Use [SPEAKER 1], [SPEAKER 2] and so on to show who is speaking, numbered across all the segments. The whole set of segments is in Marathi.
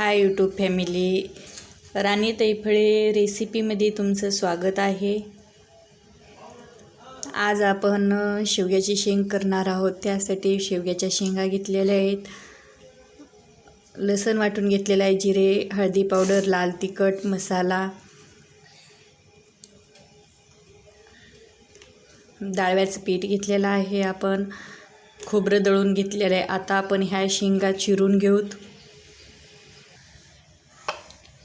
[SPEAKER 1] Hi YouTube family. राणी तैफळे रेसिपीमध्ये तुमचं स्वागत आहे. आज आपण शेवग्याची शेंग करणार आहोत. त्यासाठी शेवग्याच्या शेंगा घेतलेल्या आहेत. लसण वाटून घेतलेलं आहे जिरे हळदी पावडर लाल तिखट मसाला. डाळव्याचं पीठ घेतलेलं आहे आपण. खोबरं दळून घेतलेलं आहे. आता आपण ह्या शेंगा चिरून घेऊत.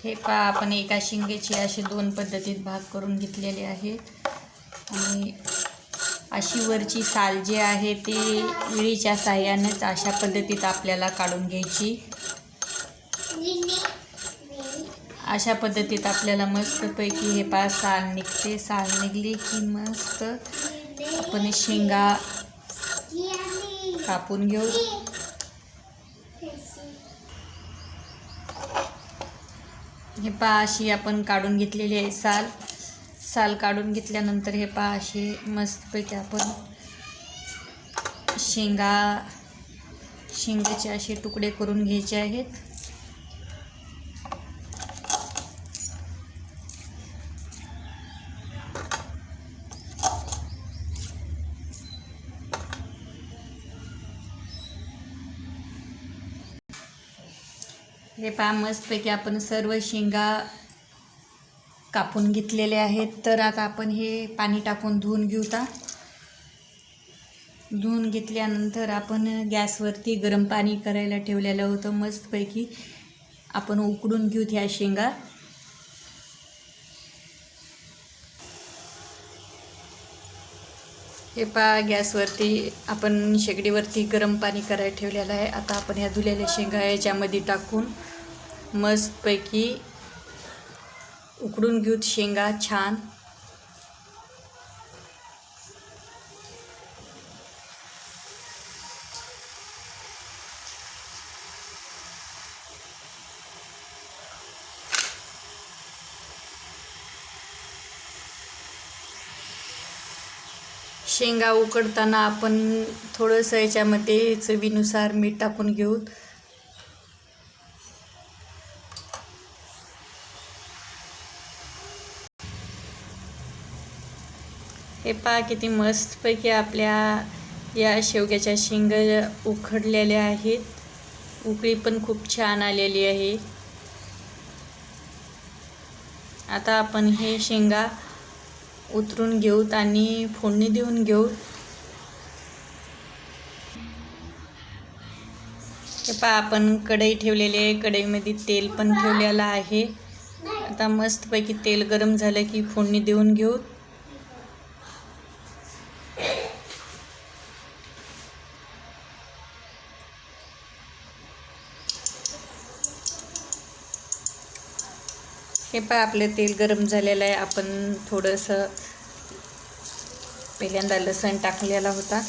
[SPEAKER 1] हे पहा आपण एका शिंगेची असे दोन पद्धतीत भाग करून घेतलेले आहेत. आणि अशी वरची साल जी आहे ती विळीच्या साह्यानेच अशा पद्धतीत आपल्याला काढून घ्यायची. अशा पद्धतीत आपल्याला मस्तपैकी हे पा साल निघते. साल निघली की मस्त आपण शेंगा कापून घेऊ. हे पहा अशी आपण काढून घेतलेली आहे साल. साल काढून घेतल्यानंतर हे पहा अशी मस्तपैकी आपण शेंगा शेंगाचे असे तुकडे करून घ्यायचे आहेत. हे पहा मस्तपैकी आपण सर्व शेंगा कापून घेतलेले आहेत. तर आता आपण हे पाणी टाकून धुवून घेऊ ता धुवून घेतल्यानंतर आपण गॅसवरती गरम पाणी करायला ठेवलेलं होतं. मस्तपैकी आपण उकडून घेऊत ह्या शेंगा. हे पहा गॅसवरती आपण शेगडीवरती गरम पाणी करायला ठेवलेलं आहे. आता आपण ह्या धुलेल्या शेंगा याच्यामध्ये टाकून मस्तपैकी उकडून घेऊत शेंगा छान शेंगा उकडताना आपण थोडंसं याच्यामध्ये चवीनुसार मीठ टाकून घेऊ. हे पहा किती मस्तपैकी आपल्या या शेवग्याच्या शेंगा उखडलेल्या आहेत. उकळी पण खूप छान आलेली आहे. आता आपण हे शेंगा उतरून घेऊत आणि फोडणी देऊन घेऊ हे पहा आपण कढई ठेवलेली आहे. कढईमध्ये तेल पण ठेवलेलं आहे. आता मस्तपैकी तेल गरम झालं की फोडणी देऊन घेऊ हे पहा आपलं तेल गरम झालेलं आहे. आपण थोडंसं पहिल्यांदा लसण टाकलेला होता.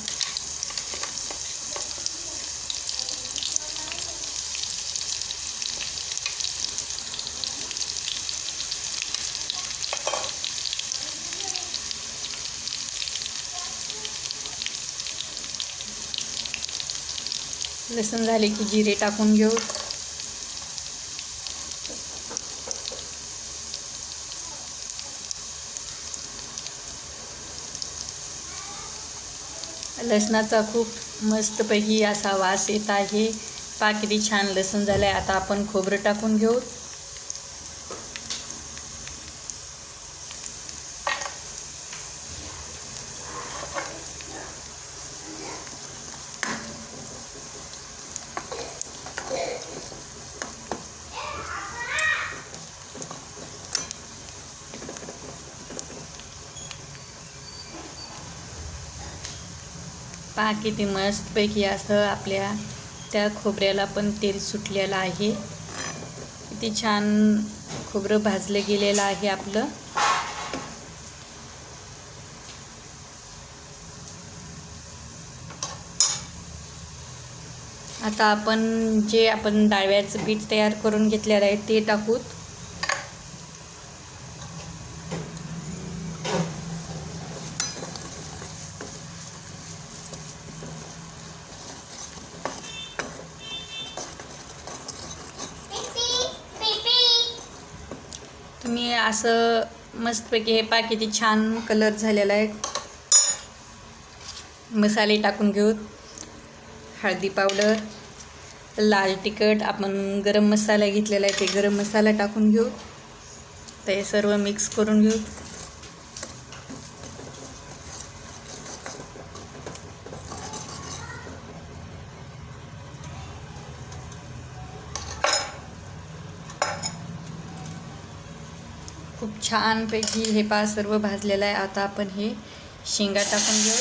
[SPEAKER 1] लसूण झाले की जिरे टाकून घेऊ. लसणाचा खूप मस्तपैकी असा वास येत आहे. पा किती छान लसूण झालं आहे आता आपण खोबरं टाकून घेऊ. पहा किती मस्तपैकी असं आपल्या त्या खोबऱ्याला पण तेल सुटलेलं आहे. किती छान खोबरं भाजलं गेलेलं आहे आपलं. आता आपण जे आपण डाळव्याचं पीठ तयार करून घेतलेलं आहे ते टाकूत. असं मस्तपैकी हे पा किती छान कलर झालेला आहे. मसाले टाकून घेऊ. हळदी पावडर लाल तिखट आपण गरम मसाला घेतलेला आहे ते गरम मसाला टाकून घेऊ. ते सर्व मिक्स करून घेऊ. खूप छानपैकी हे पा सर्व भाजलेलं आहे. आता आपण हे शेंगा टाकून घेऊ.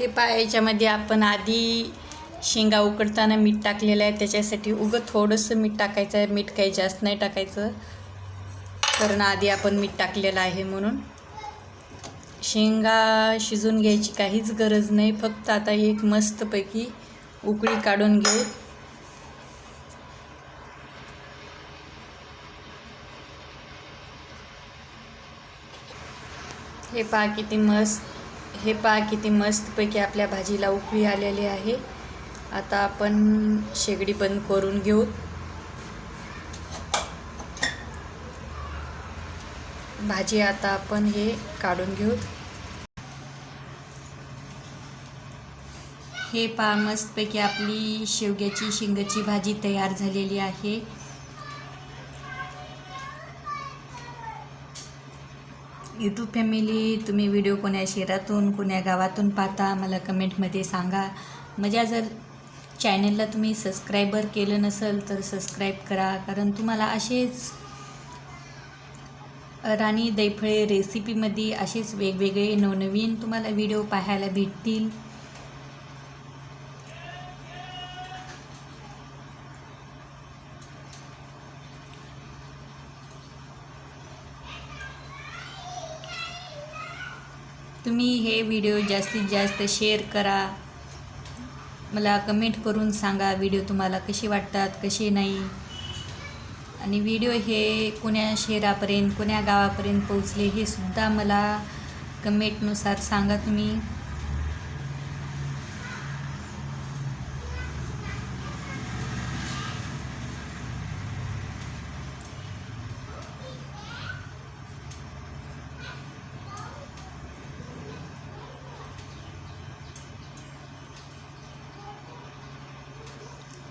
[SPEAKER 1] हे पा याच्यामध्ये आपण आधी शेंगा उकडताना मीठ टाकलेलं आहे. त्याच्यासाठी उगं थोडंसं मीठ टाकायचं आहे. मीठ काही जास्त नाही टाकायचं. कारण आधी आपण मीठ टाकलेलं आहे म्हणून. शेंगा शिजून घ्यायची काहीच गरज नाही. फक्त आता एक मस्तपैकी उकळी काढून घेऊ. हे पहा किती मस्त हे पा किती मस्तपैकी आपल्या भाजीला उकळी आलेली आहे. आता आपण शेगडी बंद करून घेऊ. भाजी आता आपण हे काढून घेऊ. हे पा मस्तपैकी आपली शेवग्याची शिंगाची भाजी तयार झालेली आहे. यूट्यूब फॅमिली तुम्ही व्हिडिओ कोण्या शहरातून कोण्या गावातून पाहता मला कमेंटमध्ये सांगा. माझ्या जर चॅनलला तुम्ही सबस्क्रायबर केलं नसेल तर सबस्क्राईब करा. कारण तुम्हाला असेच राणी दैफळे रेसिपीमध्ये असेच वेगवेगळे नवनवीन तुम्हाला व्हिडिओ पाहायला भेटतील. तुम्ही हे व्हिडिओ जास्तीत जास्त शेअर करा. मला कमेंट करून सांगा व्हिडिओ तुम्हाला कसे वाटतात कसे नाही. आणि व्हिडिओ हे कोण्या शहरापर्यंत कोण्या गावापर्यंत पोहोचले हे सुद्धा मला कमेंटनुसार सांगा तुम्ही.